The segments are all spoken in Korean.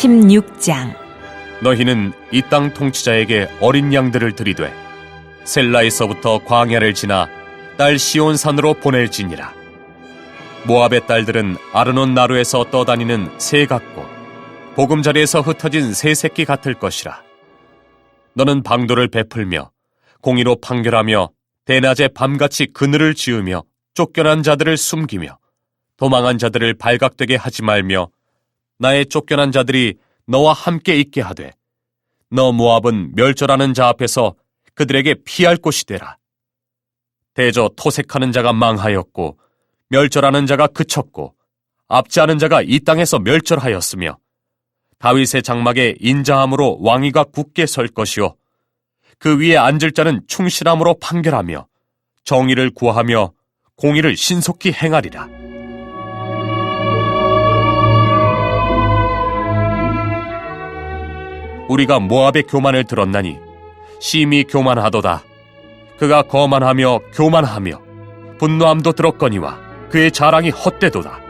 16장 너희는 이 땅 통치자에게 어린 양들을 들이되 셀라에서부터 광야를 지나 딸 시온산으로 보낼지니라. 모압의 딸들은 아르논 나루에서 떠다니는 새 같고 보금자리에서 흩어진 새 새끼 같을 것이라. 너는 방도를 베풀며 공의로 판결하며 대낮에 밤같이 그늘을 지으며 쫓겨난 자들을 숨기며 도망한 자들을 발각되게 하지 말며 나의 쫓겨난 자들이 너와 함께 있게 하되 너 모압은 멸절하는 자 앞에서 그들에게 피할 곳이 되라. 대저 토색하는 자가 망하였고 멸절하는 자가 그쳤고 압지하는 자가 이 땅에서 멸절하였으며 다윗의 장막에 인자함으로 왕위가 굳게 설 것이요 그 위에 앉을 자는 충실함으로 판결하며 정의를 구하며 공의를 신속히 행하리라. 우리가 모압의 교만을 들었나니 심히 교만하도다. 그가 거만하며 교만하며 분노함도 들었거니와 그의 자랑이 헛되도다.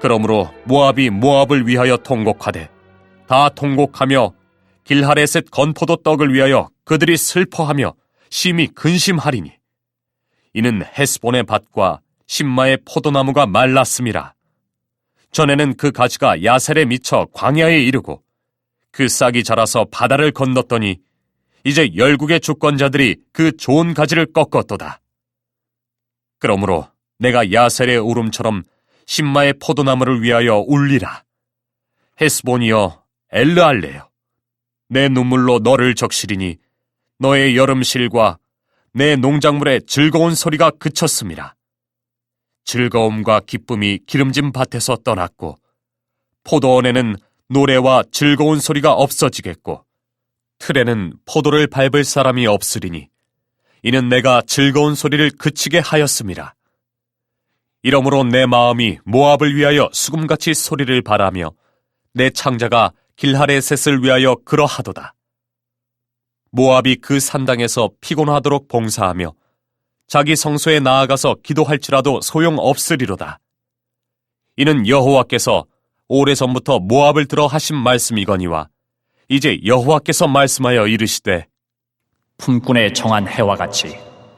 그러므로 모압이 모압을 위하여 통곡하되 다 통곡하며 길하레셋 건포도 떡을 위하여 그들이 슬퍼하며 심히 근심하리니 이는 헤스본의 밭과 신마의 포도나무가 말랐음이라. 전에는 그 가지가 야셀에 미쳐 광야에 이르고 그 싹이 자라서 바다를 건넜더니 이제 열국의 주권자들이 그 좋은 가지를 꺾었도다. 그러므로 내가 야셀의 울음처럼 신마의 포도나무를 위하여 울리라. 헤스본이여 엘르알레여 내 눈물로 너를 적시리니 너의 여름실과 내 농작물의 즐거운 소리가 그쳤습니다. 즐거움과 기쁨이 기름진 밭에서 떠났고 포도원에는 노래와 즐거운 소리가 없어지겠고 틀에는 포도를 밟을 사람이 없으리니 이는 내가 즐거운 소리를 그치게 하였습니다. 이러므로 내 마음이 모압을 위하여 수금같이 소리를 바라며 내 창자가 길하레셋을 위하여 그러하도다. 모압이 그 산당에서 피곤하도록 봉사하며 자기 성소에 나아가서 기도할지라도 소용없으리로다. 이는 여호와께서 오래전부터 모압을 들어 하신 말씀이거니와 이제 여호와께서 말씀하여 이르시되 품꾼의 정한 해와 같이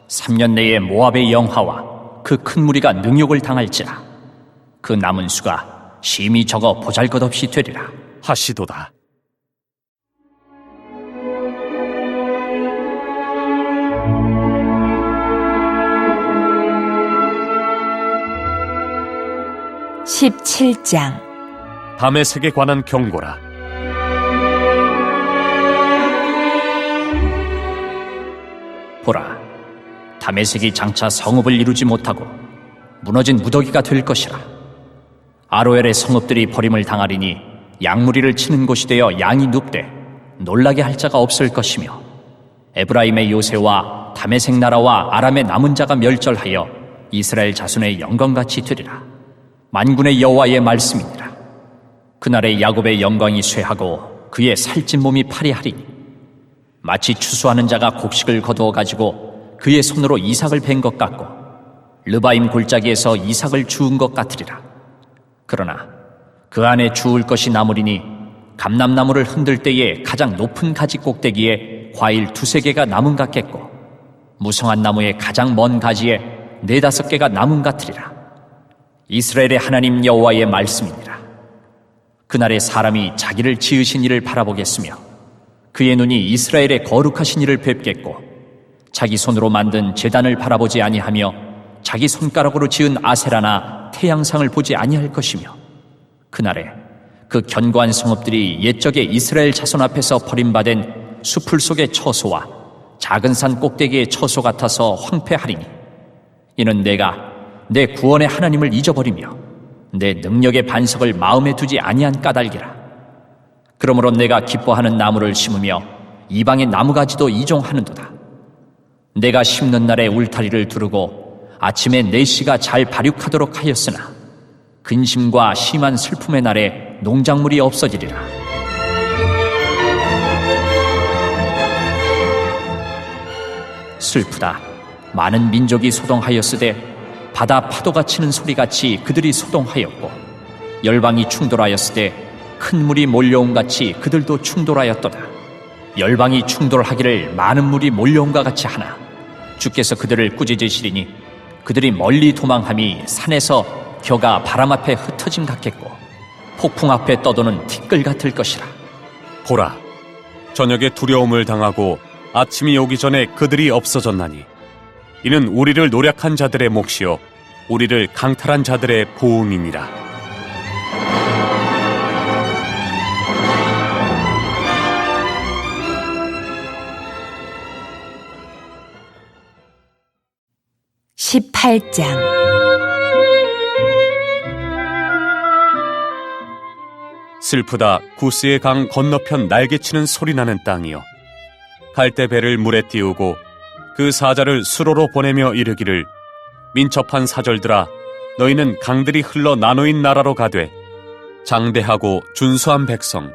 3년 내에 모압의 영하와 그 큰 무리가 능욕을 당할지라. 그 남은 수가 심히 적어 보잘것없이 되리라. 하시도다. 십칠 장 담의 색에 관한 경고라. 보라 다메섹이 장차 성읍을 이루지 못하고 무너진 무더기가 될 것이라. 아로엘의 성읍들이 버림을 당하리니 양무리를 치는 곳이 되어 양이 눕되 놀라게 할 자가 없을 것이며 에브라임의 요새와 다메섹 나라와 아람의 남은 자가 멸절하여 이스라엘 자손의 영광같이 되리라. 만군의 여호와의 말씀이니라 그날에 야곱의 영광이 쇠하고 그의 살찐 몸이 파리하리니 마치 추수하는 자가 곡식을 거두어 가지고 그의 손으로 이삭을 벤것 같고 르바임 골짜기에서 이삭을 주운 것 같으리라. 그러나 그 안에 주울 것이 남으리니 감람나무를 흔들 때에 가장 높은 가지 꼭대기에 과일 두세 개가 남은 같겠고 무성한 나무의 가장 먼 가지에 네다섯 개가 남은 같으리라. 이스라엘의 하나님 여호와의 말씀이니라. 그날에 사람이 자기를 지으신 이를 바라보겠으며 그의 눈이 이스라엘의 거룩하신 이를 뵙겠고 자기 손으로 만든 제단을 바라보지 아니하며 자기 손가락으로 지은 아세라나 태양상을 보지 아니할 것이며 그날에 그 견고한 성읍들이 옛적의 이스라엘 자손 앞에서 버림받은 수풀 속의 처소와 작은 산 꼭대기의 처소 같아서 황폐하리니 이는 내가 내 구원의 하나님을 잊어버리며 내 능력의 반석을 마음에 두지 아니한 까닭이라 그러므로 내가 기뻐하는 나무를 심으며 이방의 나무가지도 이종하는도다. 내가 심는 날에 울타리를 두르고 아침에 내 씨가 잘 발육하도록 하였으나 근심과 심한 슬픔의 날에 농작물이 없어지리라. 슬프다. 많은 민족이 소동하였으되 바다 파도가 치는 소리같이 그들이 소동하였고 열방이 충돌하였으되 큰 물이 몰려온 같이 그들도 충돌하였도다. 열방이 충돌하기를 많은 물이 몰려온과 같이 하나 주께서 그들을 꾸짖으시리니 그들이 멀리 도망함이 산에서 겨가 바람 앞에 흩어짐 같겠고 폭풍 앞에 떠도는 티끌 같을 것이라. 보라, 저녁에 두려움을 당하고 아침이 오기 전에 그들이 없어졌나니 이는 우리를 노력한 자들의 몫이요 우리를 강탈한 자들의 보응이니라. 십팔 장 슬프다 구스의 강 건너편 날개치는 소리나는 땅이여 갈대 배를 물에 띄우고 그 사자를 수로로 보내며 이르기를 민첩한 사절들아 너희는 강들이 흘러 나누인 나라로 가되 장대하고 준수한 백성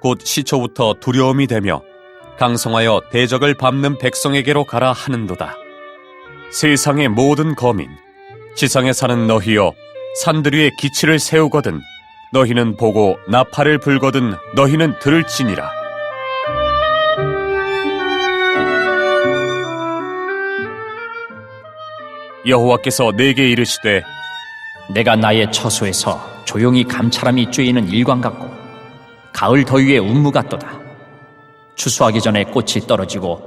곧 시초부터 두려움이 되며 강성하여 대적을 밟는 백성에게로 가라 하는도다 세상의 모든 거민 지상에 사는 너희여 산들 위에 기치를 세우거든 너희는 보고 나팔을 불거든 너희는 들을지니라. 여호와께서 내게 이르시되 내가 나의 처소에서 조용히 감찰함이 쬐이는 일광 같고 가을 더위에 운무 같도다. 추수하기 전에 꽃이 떨어지고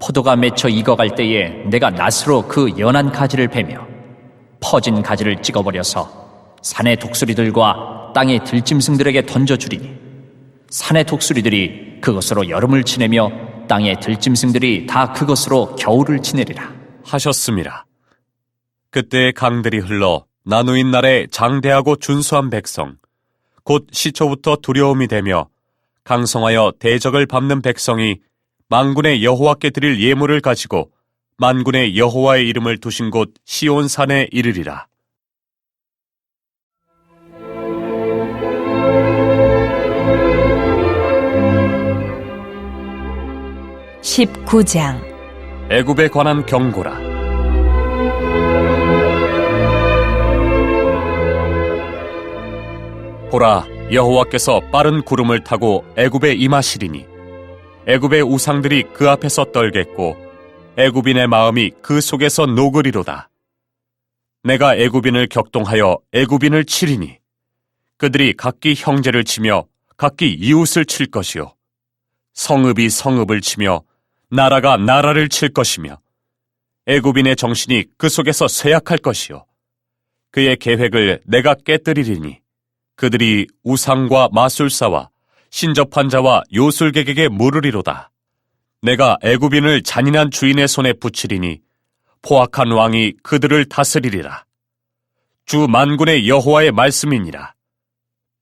포도가 맺혀 익어갈 때에 내가 낫으로 그 연한 가지를 베며 퍼진 가지를 찍어버려서 산의 독수리들과 땅의 들짐승들에게 던져주리니 산의 독수리들이 그것으로 여름을 지내며 땅의 들짐승들이 다 그것으로 겨울을 지내리라. 하셨습니다. 그때 강들이 흘러 나누인 날에 장대하고 준수한 백성 곧 시초부터 두려움이 되며 강성하여 대적을 밟는 백성이 만군의 여호와께 드릴 예물을 가지고 만군의 여호와의 이름을 두신 곳 시온 산에 이르리라. 십구 장 애굽에 관한 경고라. 보라, 여호와께서 빠른 구름을 타고 애굽에 임하시리니. 애굽의 우상들이 그 앞에서 떨겠고 애굽인의 마음이 그 속에서 녹으리로다. 내가 애굽인을 격동하여 애굽인을 치리니 그들이 각기 형제를 치며 각기 이웃을 칠 것이요. 성읍이 성읍을 치며 나라가 나라를 칠 것이며 애굽인의 정신이 그 속에서 쇠약할 것이요. 그의 계획을 내가 깨뜨리리니 그들이 우상과 마술사와 신접한 자와 요술객에게 물으리로다. 내가 애굽인을 잔인한 주인의 손에 붙이리니 포악한 왕이 그들을 다스리리라. 주 만군의 여호와의 말씀이니라.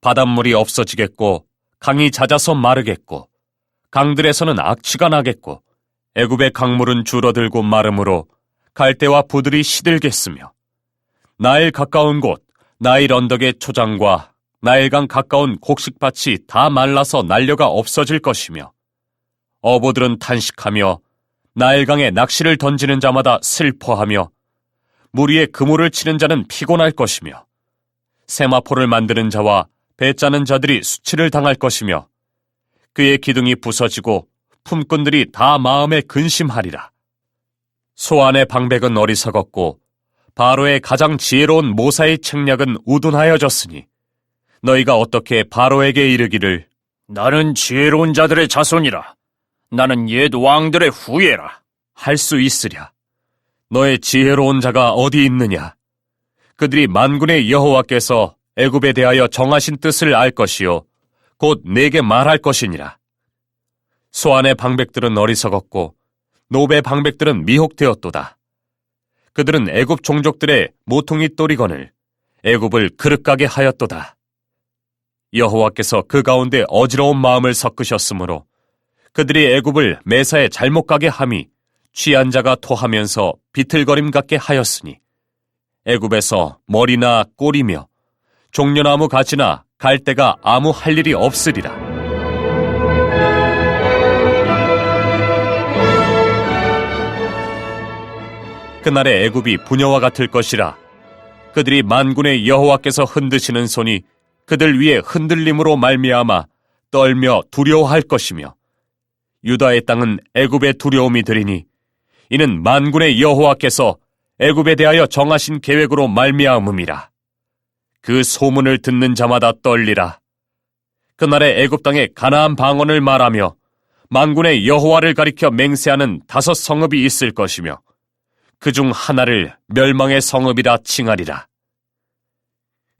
바닷물이 없어지겠고 강이 잦아서 마르겠고 강들에서는 악취가 나겠고 애굽의 강물은 줄어들고 마름으로 갈대와 부들이 시들겠으며 나일 가까운 곳 나일 언덕의 초장과 나일강 가까운 곡식밭이 다 말라서 날려가 없어질 것이며 어부들은 탄식하며 나일강에 낚시를 던지는 자마다 슬퍼하며 물 위에 그물을 치는 자는 피곤할 것이며 세마포를 만드는 자와 배 짜는 자들이 수치를 당할 것이며 그의 기둥이 부서지고 품꾼들이 다 마음에 근심하리라. 소안의 방백은 어리석었고 바로의 가장 지혜로운 모사의 책략은 우둔하여졌으니 너희가 어떻게 바로에게 이르기를 나는 지혜로운 자들의 자손이라. 나는 옛 왕들의 후예라. 할 수 있으랴. 너의 지혜로운 자가 어디 있느냐? 그들이 만군의 여호와께서 애굽에 대하여 정하신 뜻을 알 것이요 곧 내게 말할 것이니라. 소안의 방백들은 어리석었고 노베 방백들은 미혹되었도다. 그들은 애굽 종족들의 모퉁이 또리건을 애굽을 그릇가게 하였도다. 여호와께서 그 가운데 어지러운 마음을 섞으셨으므로 그들이 애굽을 매사에 잘못 가게 함이 취한 자가 토하면서 비틀거림 같게 하였으니 애굽에서 머리나 꼬리며 종려나무 가지나 갈대가 아무 할 일이 없으리라. 그날의 애굽이 부녀와 같을 것이라. 그들이 만군의 여호와께서 흔드시는 손이 그들 위에 흔들림으로 말미암아 떨며 두려워할 것이며 유다의 땅은 애굽의 두려움이 되리니 이는 만군의 여호와께서 애굽에 대하여 정하신 계획으로 말미암음이라. 그 소문을 듣는 자마다 떨리라. 그날에 애굽 땅에 가나안 방언을 말하며 만군의 여호와를 가리켜 맹세하는 다섯 성읍이 있을 것이며 그 중 하나를 멸망의 성읍이라 칭하리라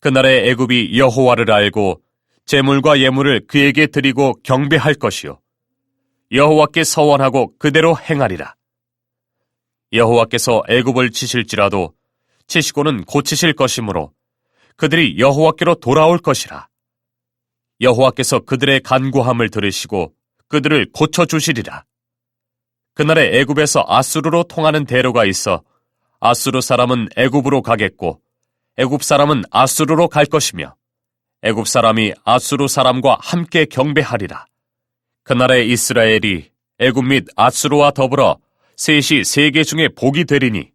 그날에 애굽이 여호와를 알고 재물과 예물을 그에게 드리고 경배할 것이요 여호와께 서원하고 그대로 행하리라. 여호와께서 애굽을 치실지라도 치시고는 고치실 것이므로 그들이 여호와께로 돌아올 것이라. 여호와께서 그들의 간구함을 들으시고 그들을 고쳐 주시리라. 그날에 애굽에서 아수르로 통하는 대로가 있어 아수르 사람은 애굽으로 가겠고 애굽 사람은 아수르로 갈 것이며 애굽 사람이 아수르 사람과 함께 경배하리라. 그날의 이스라엘이 애굽 및 아수르와 더불어 셋이 세계 중에 복이 되리니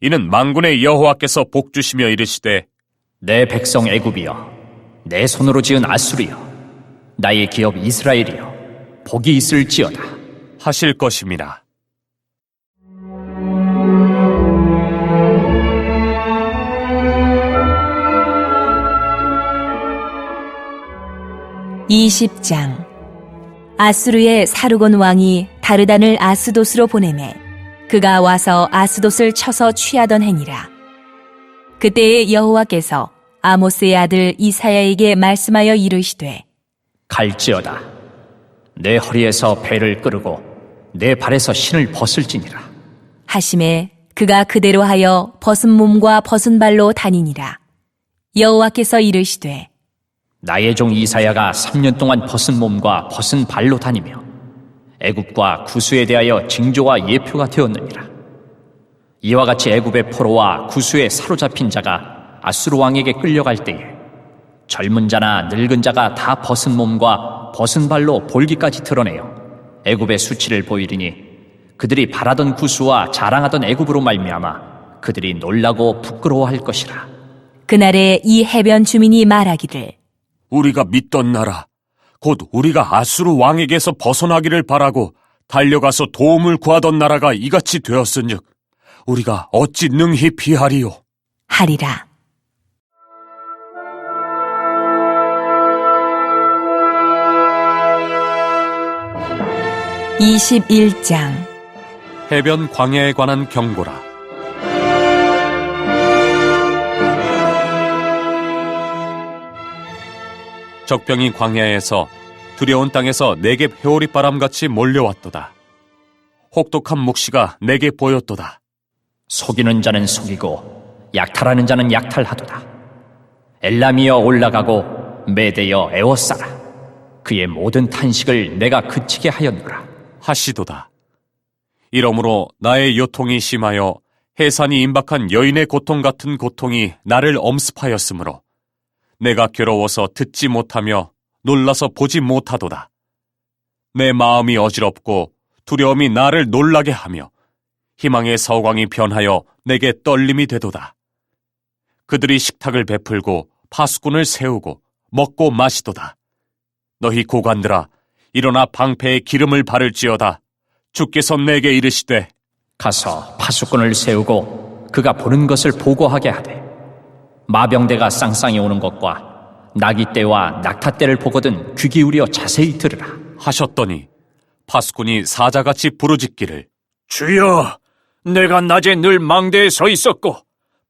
이는 망군의 여호와께서 복 주시며 이르시되 내 백성 애굽이여 내 손으로 지은 아수르여 나의 기업 이스라엘이여 복이 있을지어다 하실 것입니다. 20장. 아수르의 사르곤 왕이 다르단을 아스도스로 보내매 그가 와서 아스돗을 쳐서 취하던 행이라. 그때에 여호와께서 아모스의 아들 이사야에게 말씀하여 이르시되 갈지어다. 내 허리에서 배를 끌고 내 발에서 신을 벗을지니라. 하심에 그가 그대로 하여 벗은 몸과 벗은 발로 다니니라. 여호와께서 이르시되 나의 종 이사야가 3년 동안 벗은 몸과 벗은 발로 다니며 애굽과 구수에 대하여 징조와 예표가 되었느니라. 이와 같이 애굽의 포로와 구수에 사로잡힌 자가 아수르 왕에게 끌려갈 때에 젊은 자나 늙은 자가 다 벗은 몸과 벗은 발로 볼기까지 드러내어 애굽의 수치를 보이리니 그들이 바라던 구수와 자랑하던 애굽으로 말미암아 그들이 놀라고 부끄러워할 것이라. 그날에 이 해변 주민이 말하기를 우리가 믿던 나라, 곧 우리가 아수르 왕에게서 벗어나기를 바라고 달려가서 도움을 구하던 나라가 이같이 되었은즉 우리가 어찌 능히 피하리요? 하리라. 이십일 장 해변 광야에 관한 경고라. 적병이 광야에서 두려운 땅에서 내게 회오리 바람같이 몰려왔도다. 혹독한 묵시가 내게 보였도다. 속이는 자는 속이고 약탈하는 자는 약탈하도다. 엘람이여 올라가고 메대여 에워싸라. 그의 모든 탄식을 내가 그치게 하였노라. 하시도다. 이러므로 나의 요통이 심하여 해산이 임박한 여인의 고통 같은 고통이 나를 엄습하였으므로 내가 괴로워서 듣지 못하며 놀라서 보지 못하도다. 내 마음이 어지럽고 두려움이 나를 놀라게 하며 희망의 서광이 변하여 내게 떨림이 되도다. 그들이 식탁을 베풀고 파수꾼을 세우고 먹고 마시도다. 너희 고관들아 일어나 방패에 기름을 바를지어다. 주께서 내게 이르시되 가서 파수꾼을 세우고 그가 보는 것을 보고하게 하되 마병대가 쌍쌍이 오는 것과 나기 때와 낙타 때를 보거든 귀 기울여 자세히 들으라. 하셨더니 파수꾼이 사자같이 부르짖기를 주여, 내가 낮에 늘 망대에 서 있었고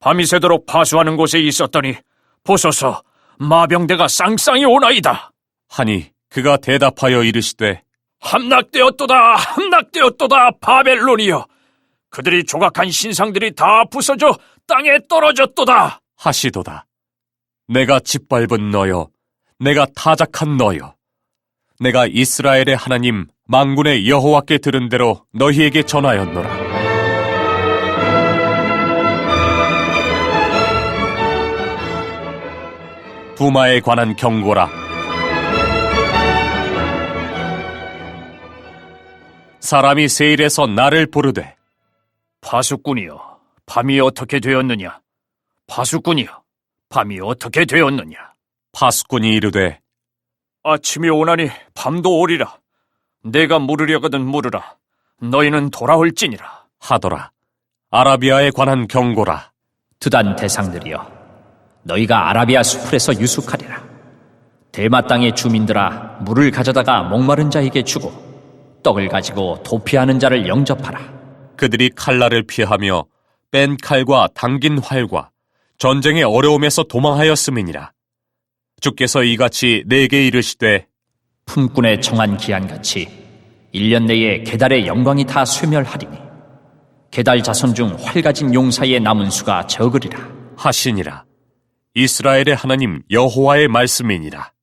밤이 새도록 파수하는 곳에 있었더니 보소서 마병대가 쌍쌍이 오나이다. 하니 그가 대답하여 이르시되 함락되었도다, 함락되었도다, 바벨론이여. 그들이 조각한 신상들이 다 부서져 땅에 떨어졌도다. 하시도다. 내가 짓밟은 너여 내가 타작한 너요. 내가 이스라엘의 하나님 망군의 여호와께 들은 대로 너희에게 전하였노라. 부마에 관한 경고라. 사람이 세일에서 나를 부르되 파수꾼이여, 밤이 어떻게 되었느냐? 파수꾼이여, 밤이 어떻게 되었느냐? 파수꾼이 이르되 아침이 오나니 밤도 오리라. 내가 물으려거든 물으라. 너희는 돌아올지니라. 하더라. 아라비아에 관한 경고라. 두단 대상들이여 너희가 아라비아 수풀에서 유숙하리라 대마 땅의 주민들아 물을 가져다가 목마른 자에게 주고 떡을 가지고 도피하는 자를 영접하라 그들이 칼날을 피하며 뺀 칼과 당긴 활과 전쟁의 어려움에서 도망하였음이니라. 주께서 이같이 내게 이르시되 품꾼의 정한 기한같이 1년 내에 게달의 영광이 다 쇠멸하리니 게달 자손 중 활가진 용사의 남은 수가 적으리라 하시니라. 이스라엘의 하나님 여호와의 말씀이니라.